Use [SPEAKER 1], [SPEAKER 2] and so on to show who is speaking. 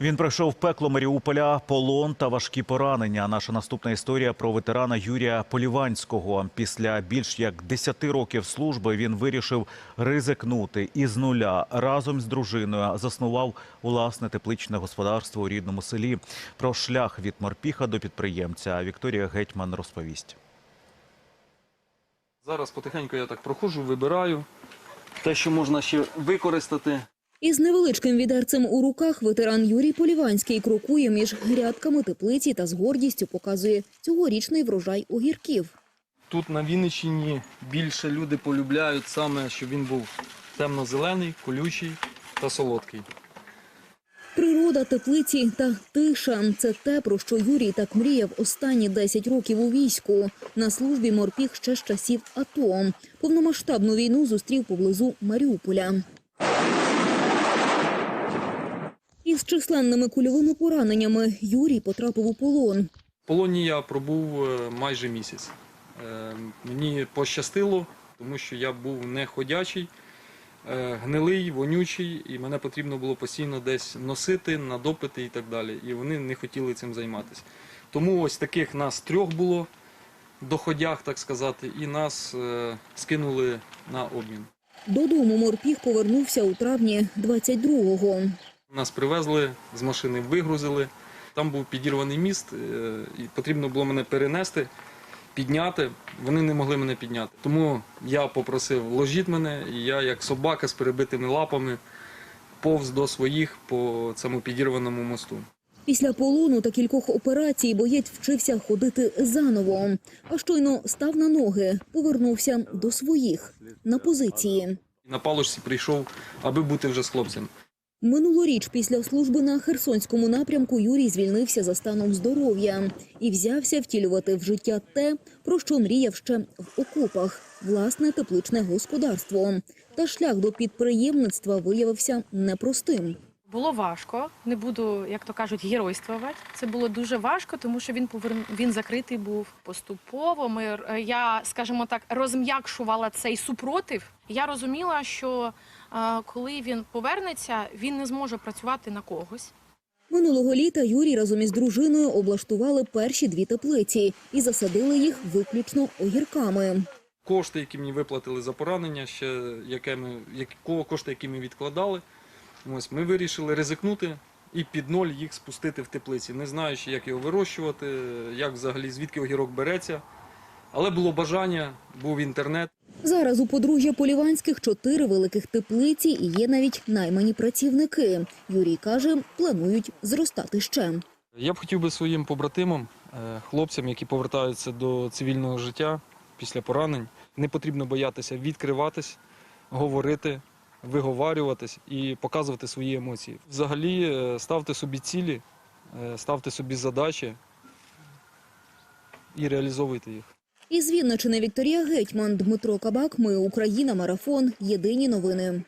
[SPEAKER 1] Він пройшов пекло Маріуполя, полон та важкі поранення. Наша наступна історія про ветерана Юрія Поліванського. Після більш як 10 років служби він вирішив ризикнути і з нуля разом з дружиною заснував власне тепличне господарство у рідному селі. Про шлях від морпіха до підприємця Вікторія Гетьман розповість.
[SPEAKER 2] Зараз потихеньку я так проходжу, вибираю те, що можна ще використати.
[SPEAKER 3] Із невеличким відерцем у руках ветеран Юрій Поліванський крокує між грядками теплиці та з гордістю показує цьогорічний врожай огірків.
[SPEAKER 2] Тут на Вінниччині більше люди полюбляють саме, щоб він був темно-зелений, колючий та солодкий.
[SPEAKER 3] Природа, теплиці та тиша – це те, про що Юрій так мріяв останні 10 років у війську. На службі морпіг ще з часів АТО. Повномасштабну війну зустрів поблизу Маріуполя. Із численними кульовими пораненнями Юрій потрапив у полон.
[SPEAKER 2] В полоні я пробув е, майже місяць. Е, Мені пощастило, тому що я був не ходячий, е, гнилий, вонючий, і мене потрібно було постійно десь носити на допити і так далі. І вони не хотіли цим займатися. Тому ось таких нас трьох було доходях, так сказати, і нас е, скинули на обмін.
[SPEAKER 3] Додому морпіг повернувся у травні 22-го.
[SPEAKER 2] Нас привезли, з машини вигрузили. Там був підірваний міст, е, і потрібно було мене перенести, підняти. Вони не могли мене підняти. Тому я попросив ложіть мене, і я, як собака з перебитими лапами, повз до своїх по цьому підірваному мосту.
[SPEAKER 3] Після полону та кількох операцій боєць вчився ходити заново. А щойно став на ноги, повернувся до своїх на позиції.
[SPEAKER 2] На палушці прийшов, аби бути вже з хлопцем.
[SPEAKER 3] Минулоріч після служби на Херсонському напрямку Юрій звільнився за станом здоров'я і взявся втілювати в життя те, про що мріяв ще в окопах – власне тепличне господарство. Та шлях до підприємництва виявився непростим.
[SPEAKER 4] Було важко, не буду, як то кажуть, геройствувати. Це було дуже важко, тому що він поверн... він закритий був поступово. Ми я, скажімо так, розм'якшувала цей супротив. Я розуміла, що коли він повернеться, він не зможе працювати на когось.
[SPEAKER 3] Минулого літа Юрій разом із дружиною облаштували перші дві теплиці і засадили їх виключно огірками.
[SPEAKER 2] Кошти, які мені виплатили за поранення, ще яке ми, як, ко- кошти, які ми відкладали, ось ми вирішили ризикнути і під ноль їх спустити в теплиці, не знаючи, як його вирощувати, як взагалі звідки огірок береться. Але було бажання, був інтернет.
[SPEAKER 3] Зараз у подружжя Поліванських чотири великих теплиці і є навіть наймані працівники. Юрій каже, планують зростати ще.
[SPEAKER 2] Я б хотів би своїм побратимам, е, хлопцям, які повертаються до цивільного життя після поранень, не потрібно боятися відкриватись, говорити, виговарюватись і показувати свої емоції. Взагалі, е, ставте собі цілі, е, ставте собі задачі і реалізовуйте їх.
[SPEAKER 3] Із Вінничини Вікторія Гетьман, Дмитро Кабак. Ми Україна. Марафон. Єдині новини.